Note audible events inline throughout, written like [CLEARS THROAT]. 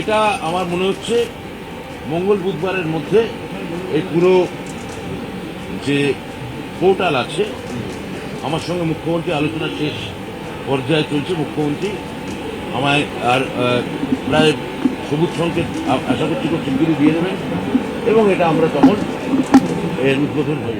এটা আমার মনে হচ্ছে মঙ্গল বুধবারের মধ্যে এই পুরো যে পোর্টাল আছে, আমার সঙ্গে মুখ্যমন্ত্রী আলোচনা শেষ পর্যায়ে চলছে। মুখ্যমন্ত্রী আমায় আর প্রায় সবুজ সংকেত আশা করছি খুব দিয়ে দেবেন এবং এটা আমরা তখন।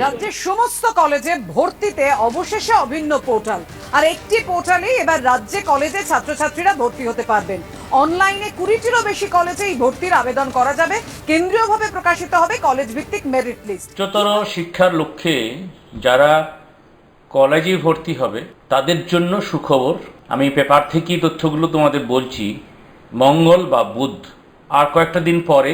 রাজ্যের সমস্ত কলেজে ভর্তিতে অবশেষে অভিন্ন পোর্টাল। আর একটি পোর্টালে এবার রাজ্যে কলেজে ছাত্রছাত্রীরা ভর্তি হতে পারবেন। অনলাইনে কুড়িটিরও বেশি কলেজে এই ভর্তির আবেদন করা যাবে। কেন্দ্রীয়ভাবে প্রকাশিত হবে কলেজ ভিত্তিক মেরিট লিস্ট। উচ্চতর শিক্ষার লক্ষ্যে যারা কলেজে ভর্তি হবে, তাদের জন্য সুখবর। আমি পেপার থেকেই তথ্যগুলো তোমাদের বলছি, মঙ্গল বা বুধ। আর কয়েকটা দিন পরে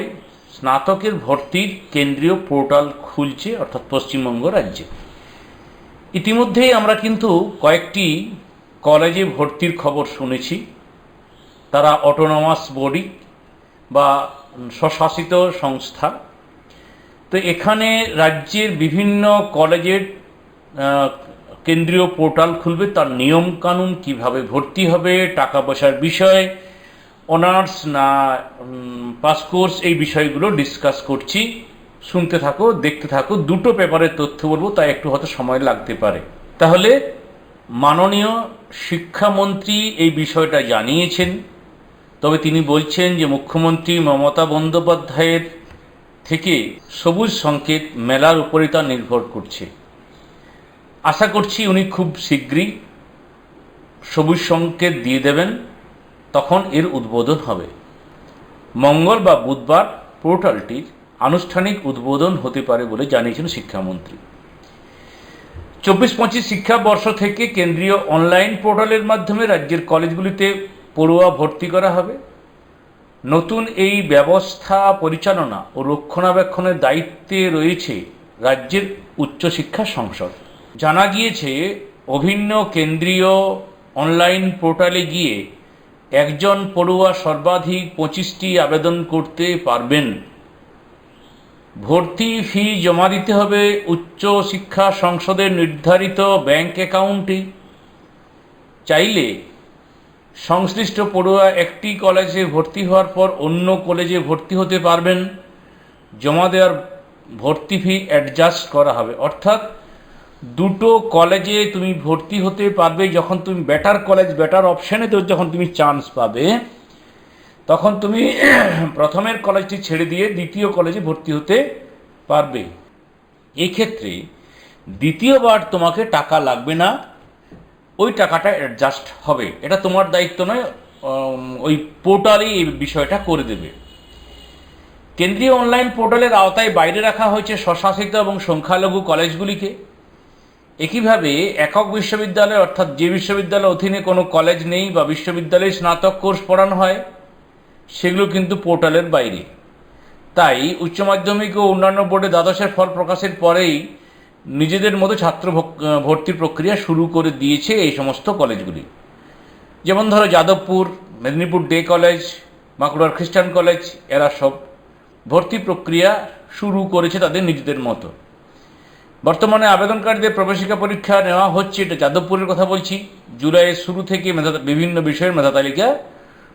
স্নাতকের ভর্তির কেন্দ্রীয় পোর্টাল খুলছে, অর্থাৎ পশ্চিমবঙ্গ রাজ্যে। ইতিমধ্যেই আমরা কিন্তু কয়েকটি কলেজে ভর্তির খবর শুনেছি। তারা অটোনমাস বডি বা স্বশাসিত সংস্থা। তো এখানে রাজ্যের বিভিন্ন কলেজের কেন্দ্রীয় পোর্টাল খুলবে, তার নিয়ম কানুন কীভাবে ভর্তি হবে, টাকা পয়সার বিষয়, অনার্স না পাস কোর্স, এই বিষয়গুলো ডিসকাস করছি। শুনতে থাকো, দেখতে থাকো, দুটো পেপারের তথ্য বলব, তাই একটু হয়তো সময় লাগতে পারে। তাহলে মাননীয় শিক্ষামন্ত্রী এই বিষয়টা জানিয়েছেন। তবে তিনি বলছেন যে মুখ্যমন্ত্রী মমতা বন্দ্যোপাধ্যায়ের থেকে সবুজ সংকেত মেলার উপরে তা নির্ভর করছে। আশা করছি উনি খুব শীঘ্রই সবুজ সংকেত দিয়ে দেবেন, তখন এর উদ্বোধন হবে। মঙ্গল বা বুধবার পোর্টালটির আনুষ্ঠানিক উদ্বোধন হতে পারে বলে জানিয়েছেন শিক্ষামন্ত্রী। চব্বিশ পঁচিশ শিক্ষাবর্ষ থেকে কেন্দ্রীয় অনলাইন পোর্টালের মাধ্যমে রাজ্যের কলেজগুলিতে পড়ুয়া ভর্তি করা হবে। নতুন এই ব্যবস্থা, পরিচালনা ও রক্ষণাবেক্ষণের দায়িত্বে রয়েছে রাজ্যের উচ্চশিক্ষা সংসদ। জানা গিয়েছে, অভিন্ন কেন্দ্রীয় অনলাইন পোর্টালে গিয়ে একজন পড়ুয়া সর্বাধিক পঁচিশটি আবেদন করতে পারবেন। ভর্তি ফি জমা দিতে হবে উচ্চ শিক্ষা সংসদের নির্ধারিত ব্যাংক অ্যাকাউন্টে। চাইলে সংশ্লিষ্ট পড়ুয়া একটি কলেজে ভর্তি হওয়ার পর অন্য কলেজে ভর্তি হতে পারবেন। জমা দেওয়ার ভর্তি ফি অ্যাডজাস্ট করা হবে। অর্থাৎ দুটো কলেজে তুমি ভর্তি হতে পারবে যখন তুমি বেটার কলেজ বেটার অপশানে তো যখন তুমি চান্স পাবে, তখন তুমি [CLEARS THROAT] প্রথমের কলেজটি ছেড়ে দিয়ে দ্বিতীয় কলেজে ভর্তি হতে পারবে। এক্ষেত্রে দ্বিতীয়বার তোমাকে টাকা লাগবে না। ওই টাকাটা অ্যাডজাস্ট হবে। এটা তোমার দায়িত্ব নয় ওই পোর্টালই এই বিষয়টা করে দেবে। কেন্দ্রীয় অনলাইন পোর্টালের আওতায় বাইরে রাখা হয়েছে স্বশাসিত এবং সংখ্যালঘু কলেজগুলিকে। একইভাবে একক বিশ্ববিদ্যালয় অর্থাৎ যে বিশ্ববিদ্যালয়ের অধীনে কোনো কলেজ নেই বা বিশ্ববিদ্যালয়ে স্নাতক কোর্স পড়ানো হয়, সেগুলো কিন্তু পোর্টালের বাইরে। তাই উচ্চ মাধ্যমিক ও অন্যান্য বোর্ডে দ্বাদশের ফল প্রকাশের পরেই নিজেদের মতো ছাত্র ভর্তির প্রক্রিয়া শুরু করে দিয়েছে এই সমস্ত কলেজগুলি। যেমন ধরো যাদবপুর, মেদিনীপুর ডে কলেজ, বাঁকুড়ার খ্রিস্টান কলেজ, এরা সব ভর্তি প্রক্রিয়া শুরু করেছে তাদের নিজেদের মতো। বর্তমানে আবেদনকারীদের প্রবেশিকা পরীক্ষা নেওয়া হচ্ছে, এটা যাদবপুরের কথা বলছি। জুলাইয়ের শুরু থেকে মেধা, বিভিন্ন বিষয়ের মেধা তালিকা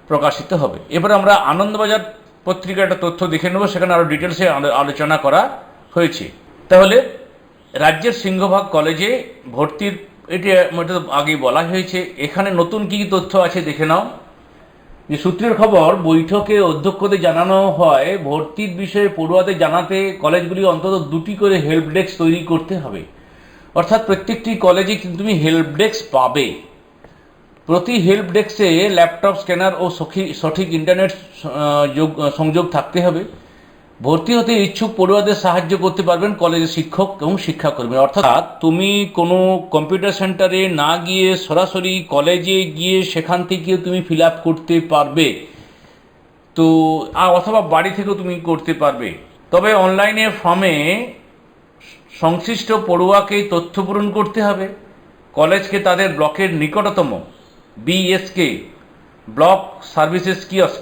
প্রকাশিত হবে। এবার আমরা আনন্দবাজার পত্রিকার একটা তথ্য দেখে নেব, সেখানে আরও ডিটেলসে আলো- আলোচনা করা হয়েছে। তাহলে রাজ্যের সিংহভাগ কলেজে ভর্তির, এটি আগেই বলা হয়েছে। এখানে নতুন কী কী তথ্য আছে দেখে নাও। যে সূত্রের খবর, বৈঠকে অধ্যক্ষদের জানানো হয়, ভর্তির বিষয়ে পড়ুয়াদের জানাতে কলেজগুলি অন্তত দুটি করে হেল্প ডেস্ক তৈরি করতে হবে। অর্থাৎ প্রত্যেকটি কলেজে কিন্তু তুমি হেল্প ডেস্ক পাবে। প্রতি হেল্প ডেস্কে ল্যাপটপ স্ক্যানার ও সঠিক ইন্টারনেট যোগ- সংযোগ থাকতে হবে। ভর্তি হতে ইচ্ছুক পড়ুয়াদের সাহায্য করতে পারবেন কলেজের শিক্ষক এবং শিক্ষাকর্মী অর্থাৎ তুমি কোনো কম্পিউটার সেন্টারে না গিয়ে সরাসরি কলেজে গিয়ে সেখান থেকে তুমি ফিল আপ করতে পারবে। তো অথবা বাড়ি থেকেও তুমি করতে পারবে। তবে অনলাইনে ফর্মে সংশ্লিষ্ট পড়ুয়াকে তথ্য পূরণ করতে হবে। কলেজকে তাদের ব্লকের নিকটতম BSK block services kiosk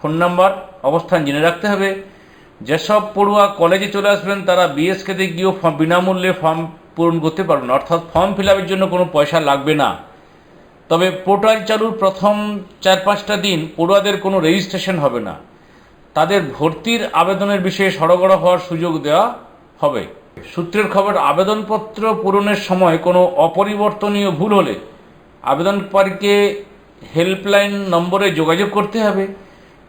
phone number অবস্থান জেনে রাখতে হবে। যেসব পড়ুয়া কলেজে চলে আসবেন, তারা বিএসকেতে গিয়েও ফর্ম- বিনামূল্যে ফর্ম পূরণ করতে পারবেন। অর্থাৎ ফর্ম ফিল আপের জন্য কোনো পয়সা লাগবে না। তবে পোর্টাল চালুর প্রথম চার পাঁচটা দিন পড়ুয়াদের কোনো রেজিস্ট্রেশন হবে না। তাদের ভর্তির আবেদনের বিষয়ে সড়গড় হওয়ার সুযোগ দেওয়া হবে। সূত্রের খবর, আবেদনপত্র পূরণের সময় কোনো অপরিবর্তনীয় ভুল হলে আবেদনকারীকে হেল্পলাইন নম্বরে যোগাযোগ করতে হবে।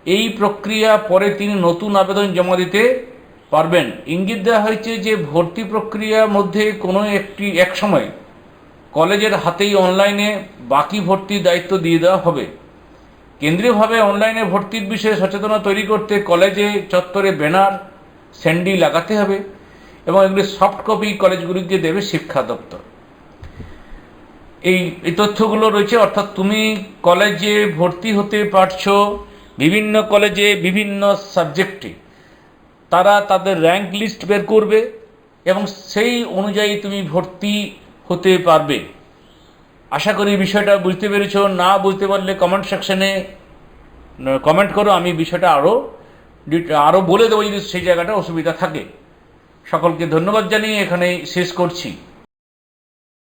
এই প্রক্রিয়া পরে তিনি নতুন আবেদন জমা দিতে পারবেন। ইঙ্গিত দেওয়া হয়েছে যে ভর্তি প্রক্রিয়ার মধ্যে কোনো একটি এক সময় কলেজের হাতেই অনলাইনে বাকি ভর্তির দায়িত্ব দিয়ে দেওয়া হবে। কেন্দ্রীয়ভাবে অনলাইনে ভর্তির বিষয়ে সচেতনতা তৈরি করতে কলেজে চত্বরে ব্যানার, স্যান্ডি লাগাতে হবে এবং এগুলি সফট কপি কলেজগুলিকে দেবে শিক্ষা দপ্তর। এই এই তথ্যগুলো রয়েছে, অর্থাৎ তুমি কলেজে ভর্তি হতে পারছ বিভিন্ন কলেজে বিভিন্ন সাবজেক্টে তারা তাদের র্যাঙ্ক লিস্ট বের করবে এবং সেই অনুযায়ী তুমি ভর্তি হতে পারবে। আশা করি বিষয়টা বুঝতে পেরেছ। না বুঝতে পারলে কমেন্ট সেকশনে কমেন্ট করো, আমি বিষয়টা আরও আরও বলে দেবো যদি সেই জায়গাটা অসুবিধা থাকে। সকলকে ধন্যবাদ জানিয়ে এখানে শেষ করছি।